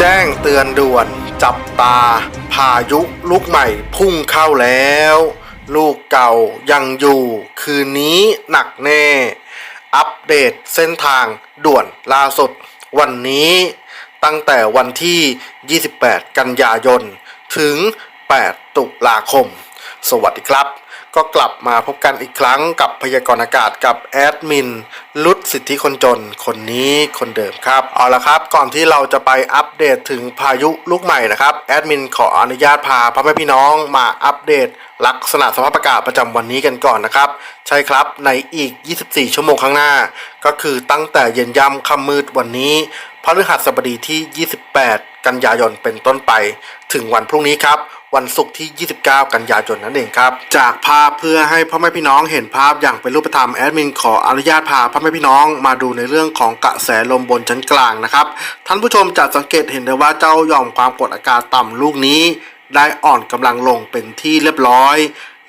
จ้งเตือนด่วน จับตา พายุลูกใหม่พุ่งเข้าแล้ว ลูกเก่ายังอยู่ คืนนี้หนักแน่ อัปเดตเส้นทางด่วนล่าสุด วันนี้ ตั้งแต่วันที่ 28 กันยายน ถึง 8 ตุลาคม สวัสดีครับ ก็กลับมาพบกันอีกครั้งกับพยากรณ์อากาศกับแอดมินลุดสิทธิคนจนคนนี้คนเดิมครับ เอาละครับ ก่อนที่เราจะไปอัปเดตถึงพายุลูกใหม่นะครับแอดมินขออนุญาตพาพ่อแม่พี่น้องมาอัปเดตลักษณะสภาพอากาศประจำวันนี้กันก่อนนะครับ ใช่ครับในอีก 24 ชั่วโมงข้างหน้า ก็คือตั้งแต่เย็นย่ำค่ำมืดวันนี้พฤหัสบดีที่ 28 กันยายนเป็นต้นไป ถึงวันพรุ่งนี้ครับ วันศุกร์ที่ 29 กันยายนนั่นเองครับ จากภาพเพื่อให้พ่อแม่พี่น้องเห็นภาพอย่างเป็นรูปธรรมแอดมินขออนุญาตพาพ่อแม่พี่น้องมาดูในเรื่องของกระแสลมบนชั้นกลางนะครับท่านผู้ชมจะสังเกตเห็นได้ว่าเจ้าหย่อมความกดอากาศต่ำลูกนี้ ได้อ่อนกำลังลงเป็นที่เรียบร้อย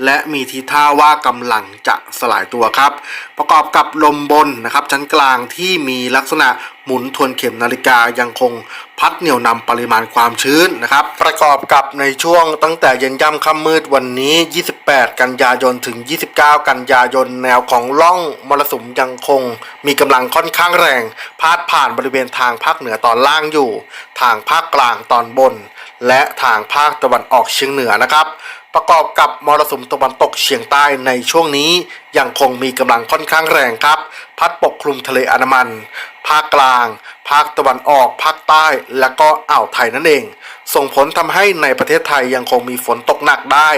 และมีทีท่าว่ากำลังจะสลายตัวครับ ประกอบกับลมบนนะครับ ชั้นกลางที่มีลักษณะหมุนทวนเข็มนาฬิกายังคงพัดเหนี่ยวนำปริมาณความชื้นนะครับ ประกอบกับในช่วงตั้งแต่เย็นย่ำค่ำมืดวันนี้ 28 กันยายนถึง 29 กันยายนแนวของล่องมรสุมยังคง มีกำลังค่อนข้างแรง พาดผ่านบริเวณทางภาคเหนือตอนล่างอยู่ ทางภาคกลางตอนบน และทางภาคตะวันออกเฉียงเหนือนะครับประกอบกับมรสุมตะวันตกเฉียงใต้ในช่วงนี้ยังคงมีกำลังค่อนข้างแรงครับ พัดปกคลุมทะเลอันมัน ภาคกลาง ภาคตะวันออก ภาคใต้ และก็อ่าวไทยนั่นเอง ส่งผลทำให้ในประเทศไทยยังคงมีฝนตกหนักได้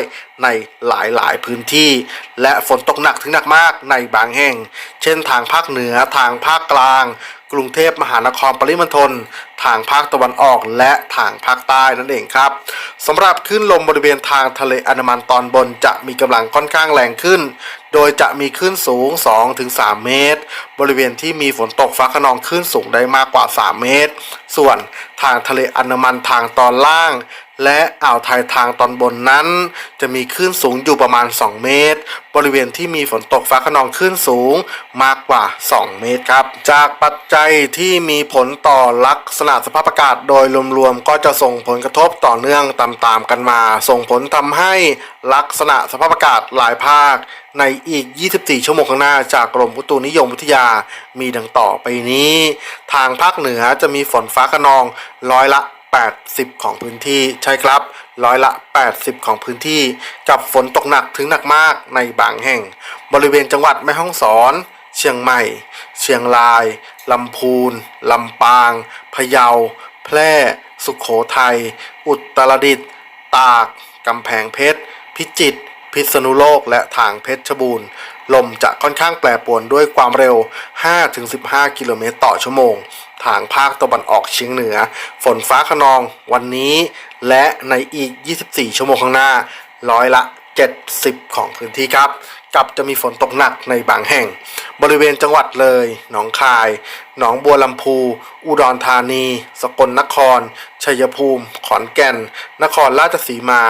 ในหลายๆพื้นที่ และฝนตกหนักถึงหนักมากในบางแห่ง เช่นทางภาคเหนือทางภาคกลาง กรุงเทพมหานครปริมณฑลทางภาคตะวันออกและทางภาคใต้นั่นเองครับสำหรับคลื่นลมบริเวณทางทะเลอันดามันตอนบนจะมีกำลังค่อนข้างแรงขึ้น โดยจะมีคลื่นสูง 2-3 เมตร บริเวณที่มีฝนตกฟ้าขนองคลื่นสูงได้มากกว่า 3 เมตร ส่วนทางทะเลอันดามันทางตอนล่าง และอ่าวไทยทางตอนบนนั้น จะมีคลื่นสูงอยู่ประมาณ 2 เมตร บริเวณที่มีฝนตกฟ้าขนองคลื่นสูงมากกว่า 2 เมตรครับ จากปัจจัยที่มีผลต่อลักษณะสภาพอากาศโดยรวมๆก็จะส่งผลกระทบต่อเนื่องตามๆกันมา ส่งผลทำให้ลักษณะสภาพอากาศหลายภาคในอีก 24 ชั่วโมงข้างหน้าจากกรมอุตุนิยมวิทยา มีดังต่อไปนี้ ทางภาคเหนือจะมีฝนฟ้าขนองร้อยละ 80 ของพื้นที่ใช่ครับ ร้อยละ 80 ของพื้นที่ กับฝนตกหนักถึงหนักมากในบางแห่ง บริเวณจังหวัดแม่ฮ่องสอน เชียงใหม่ เชียงราย ลำพูน ลำปาง พะเยา แพร่ สุขโขทัย อุตรดิตถ์ ตาก กำแพงเพชร พิจิตร พิษณุโลก และทางเพชรบูรณ์ ลมจะค่อนข้างแปรปรวนด้วยความเร็ว 5-15 กิโลเมตรต่อชั่วโมง ทางภาคตะวันออกเฉียงเหนือ ฝนฟ้าขนองวันนี้ และในอีก 24 ชั่วโมงข้างหน้า ร้อยละ 70 ของพื้นที่ครับ กับจะมีฝนตกหนักในบางแห่ง บริเวณจังหวัดเลย หนองคาย หนองบัวลำพู อุดรธานี สกลนคร ชัยภูมิ ขอนแก่น นครราชสีมา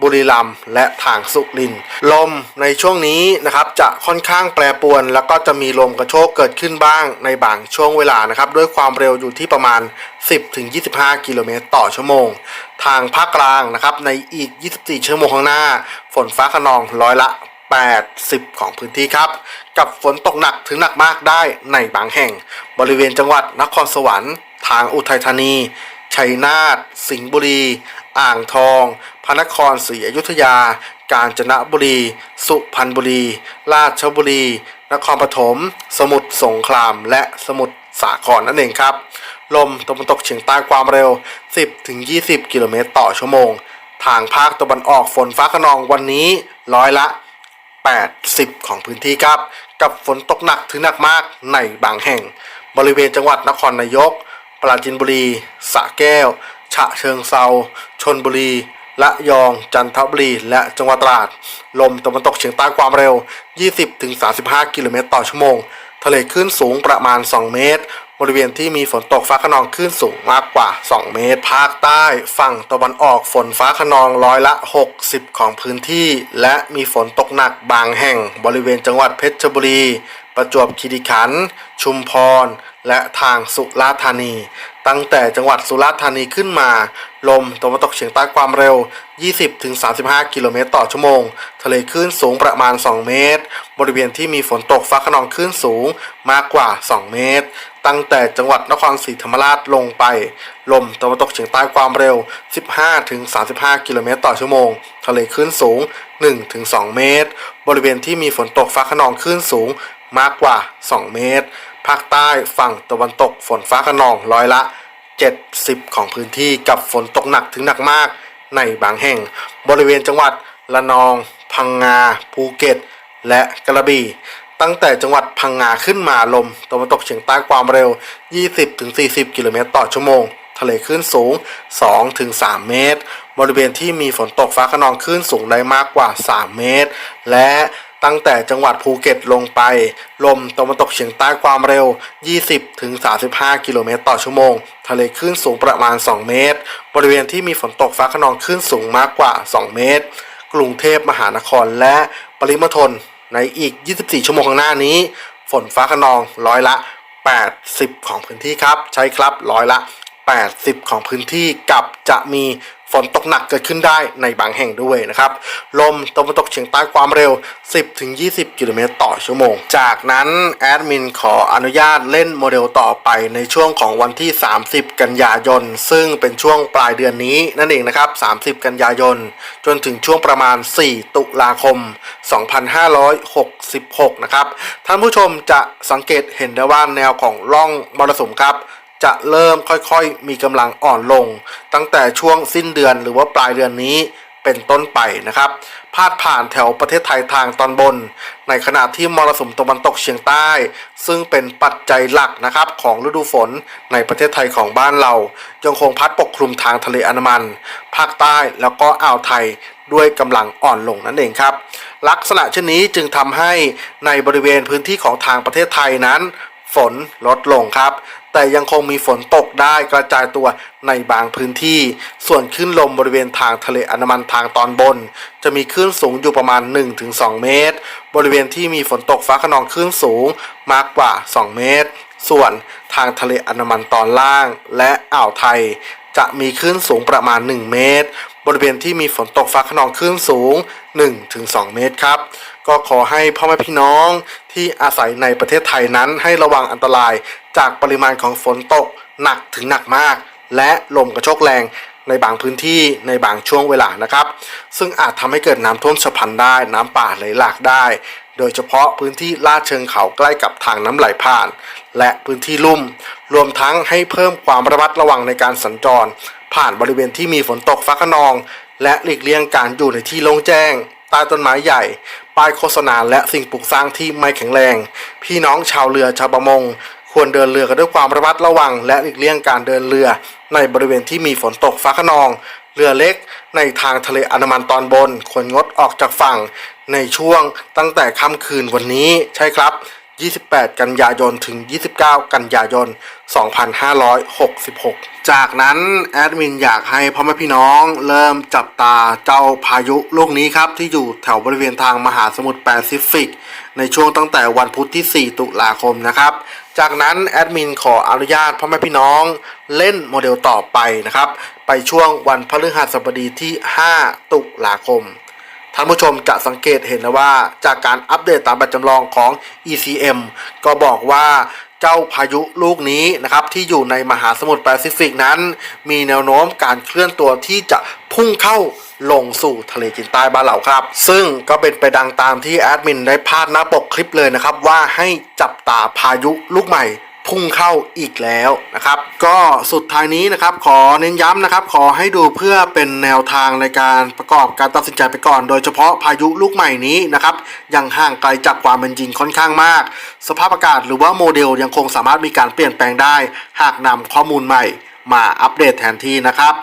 บุรีรัมย์ และทางสุริน ลมในช่วงนี้นะครับจะค่อนข้างแปรปรวน แล้วก็จะมีลมกระโชกเกิดขึ้นบ้างในบางช่วงเวลานะครับ ด้วยความเร็วอยู่ที่ประมาณ 10-25 กิโลเมตรต่อชั่วโมง ทางภาคกลางนะครับในอีก 24 ชั่วโมงข้างหน้า ฝนฟ้าขนองร้อยละ 80 ของพื้นที่ครับ กับฝนตกหนักถึงหนักมากได้ในบางแห่ง บริเวณจังหวัดนครสวรรค์ ทางอุทัยธานี ชัยนาท สิงห์บุรี อ่างทอง พระนครศรีอยุธยา กาญจนบุรี สุพรรณบุรี ราชบุรี นครปฐม สมุทรสงคราม และสมุทรสาครนั่นเองครับ ลมตะวันตกเฉียงใต้ความเร็ว 10-20 กิโลเมตรต่อชั่วโมง ทางภาคตะวันออกฝนฟ้าขนองวันนี้ร้อยละ 80 ของพื้นที่ครับ กับฝนตกหนักถึงหนักมากในบางแห่ง บริเวณจังหวัดนครนายก ปราจีนบุรีสระแก้ว ฉะเชิงเซา ชนบุรีละยอง จันทบุรี และจังหวัดตราด ลมตะวันตกเฉียงใต้ความเร็ว 20-35 กิโลเมตรต่อชั่วโมง ทะเลคลื่นสูงประมาณ 2 เมตร บริเวณที่มีฝนตกฟ้าขนองคลื่นสูงมากกว่า 2 เมตร ภาคใต้ฝั่งตะวันออกฝนฟ้าขนองร้อยละ 60 ของพื้นที่ และมีฝนตกหนักบางแห่งบริเวณจังหวัดเพชรบุรี ประจวบคีรีขันธ์ชุมพร และทางสุราษฎร์ธานี ตั้งแต่จังหวัดสุราษฎร์ธานีขึ้นมา ลมตะวันตกเฉียงใต้ความเร็ว 20-35 กิโลเมตรต่อชั่วโมง ทะเลคลื่นสูงประมาณ 2 เมตร บริเวณที่มีฝนตกฟ้าขนองคลื่นสูงมากกว่า 2 เมตร ตั้งแต่จังหวัดนครศรีธรรมราชลงไป ลมตะวันตกเฉียงใต้ความเร็ว 15-35 กิโลเมตรต่อชั่วโมง ทะเลคลื่นสูง 1-2 เมตร บริเวณที่มีฝนตกฟ้าขนองคลื่นสูง มากกว่า 2 เมตร ภาคใต้ฝั่งตะวันตกฝนฟ้าขนองร้อยละ 70 ของพื้นที่กับฝนตกหนักถึงหนักมากในบางแห่ง บริเวณจังหวัดละนอง พังงา ภูเก็ต และกระบี่ ตั้งแต่จังหวัดพังงาขึ้นมาลมตะวันตกเฉียงใต้ความเร็ว 20-40 กิโลเมตรต่อชั่วโมงทะเลคลื่นสูง 2-3 เมตร บริเวณที่มีฝนตกฟ้าขนองคลื่นสูงได้มากกว่า 3 เมตร และ ตั้งแต่จังหวัดภูเก็ตลงไป ลมตะวันตกเฉียงใต้ความเร็ว 20-35 กิโลเมตรต่อชั่วโมง ทะเลคลื่นสูงประมาณ 2 เมตร บริเวณที่มีฝนตกฟ้าขนองคลื่นสูงมากกว่า 2 เมตร กรุงเทพมหานครและปริมณฑลในอีก 24 ชั่วโมงข้างหน้านี้ ฝนฟ้าขนองร้อยละ 80 ของพื้นที่ครับ ใช่ครับร้อยละ 80 ของพื้นที่กับจะมี ฝนตกหนักเกิดขึ้นได้ในบางแห่งด้วยนะครับ ลมตะวันตกเฉียงใต้ความเร็ว 10-20 กิโลเมตรต่อชั่วโมง จากนั้นแอดมินขออนุญาตเล่นโมเดลต่อไปในช่วงของวันที่ 30 กันยายน ซึ่งเป็นช่วงปลายเดือนนี้นั่นเองนะครับ 30 กันยายน จนถึงช่วงประมาณ 4 ตุลาคม 2566 นะครับ ท่านผู้ชมจะสังเกตเห็นได้ว่าแนวของร่องมรสุมครับ จะเริ่มค่อยๆ มีกำลังอ่อนลง ตั้งแต่ช่วงสิ้นเดือนหรือว่าปลายเดือนนี้เป็นต้นไปนะครับ พาดผ่านแถวประเทศไทยทางตอนบน ในขณะที่มรสุมตะวันตกเฉียงใต้ ซึ่งเป็นปัจจัยหลักนะครับของฤดูฝนในประเทศไทยของบ้านเรา ยังคงพัดปกคลุมทางทะเลอันมัน ภาคใต้แล้วก็อ่าวไทยด้วยกำลังอ่อนลงนั่นเองครับ ลักษณะเช่นนี้จึงทำให้ในบริเวณพื้นที่ของทางประเทศไทยนั้น ฝนลดลงครับ แต่ยังคงมีฝนตกได้กระจายตัวในบางพื้นที่ ส่วนคลื่นลมบริเวณทางทะเลอันดามันทางตอนบน จะมีคลื่นสูงอยู่ประมาณ 1-2 เมตร บริเวณที่มีฝนตกฟ้าขนองคลื่นสูงมากกว่า 2 เมตร ส่วนทางทะเลอันดามันตอนล่าง และอ่าวไทย จะมีคลื่นสูงประมาณ 1 เมตร บริเวณที่มีฝนตกฟ้าขนองคลื่นสูง 1-2 เมตรครับ ก็ขอให้พ่อแม่พี่น้องที่อาศัยในประเทศไทยนั้นให้ระวังอันตรายจากปริมาณของฝนตกหนักถึงหนักมาก และลมกระโชกแรงในบางพื้นที่ในบางช่วงเวลานะครับ ซึ่งอาจทำให้เกิดน้ำท่วมฉับพลันได้ น้ำป่าไหลหลากได้ โดยเฉพาะพื้นที่ลาดเชิงเขาใกล้กับทางน้ำไหลผ่าน และพื้นที่ลุ่ม รวมทั้งให้เพิ่มความระมัดระวังในการสัญจร ผ่านบริเวณที่มีฝนตกฟ้าขนอง และหลีกเลี่ยงการอยู่ในที่โล่งแจ้ง ใต้ต้นไม้ใหญ่ ป้ายโฆษณาและสิ่งปลูกสร้างที่ไม่แข็งแรง พี่น้องชาวเรือชาวประมง ควรเดินเรือกันด้วยความระมัดระวัง และหลีกเลี่ยงการเดินเรือ ในบริเวณที่มีฝนตกฟ้าขนอง เรือเล็ก ในทางทะเลอันดามันตอนบนควรงดออกจากฝั่ง ในช่วงตั้งแต่ค่ำคืนวันนี้ใช่ครับ 28 กันยายน ถึง 29 กันยายน 2566 จากนั้นแอดมินอยากให้พ่อแม่พี่น้องเริ่มจับตาเจ้าพายุลูกนี้ครับ ที่อยู่แถวบริเวณทางมหาสมุทรแปซิฟิก ในช่วงตั้งแต่วันพุธที่ 4 ตุลาคมนะครับ จากนั้นแอดมินขออนุญาตพ่อแม่พี่น้องเล่นโมเดลต่อไปนะครับ ไปช่วงวันพฤหัสบดีที่ 5 ตุลาคม ท่านผู้ชมจะสังเกตเห็นนะว่าจากการอัปเดตตามแบบจำลองของ ECM ก็บอกว่าเจ้าพายุลูกนี้นะครับที่อยู่ในมหาสมุทรแปซิฟิกนั้น มีแนวโน้มการเคลื่อนตัวที่จะพุ่งเข้าลงสู่ทะเลจีนใต้บ้านเราครับ ซึ่งก็เป็นไปดังตามที่แอดมินได้พาดหน้าปกคลิปเลยนะครับ ว่าให้จับตาพายุลูกใหม่ พุ่งเข้าอีกแล้วนะครับ ก็สุดท้ายนี้นะครับ ขอเน้นย้ำนะครับ ขอให้ดูเพื่อเป็นแนวทางในการประกอบการตัดสินใจไปก่อน โดยเฉพาะพายุลูกใหม่นี้นะครับยังห่างไกลจากความเป็นจริงค่อนข้างมาก สภาพอากาศหรือว่าโมเดลยังคงสามารถมีการเปลี่ยนแปลงได้ หากนำข้อมูลใหม่มาอัปเดตแทนที่นะครับ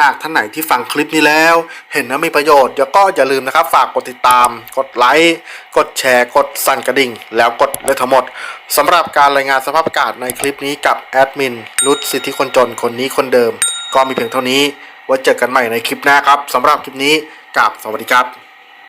หากท่านไหนที่ฟังคลิปนี้แล้ว เห็นนะมีประโยชน์เดี๋ยวก็อย่าลืมนะครับ ฝากกดติดตาม กดไลค์กดแชร์กดสั่นกระดิ่ง แล้วกดเลยทั้งหมดสำหรับการรายงานสภาพอากาศในคลิปนี้กับแอดมินรุดสิทธิคนจนคนนี้คนเดิม ก็มีเพียงเท่านี้ไว้เจอกันใหม่ในคลิปหน้าครับสำหรับคลิปนี้กับสวัสดีครับ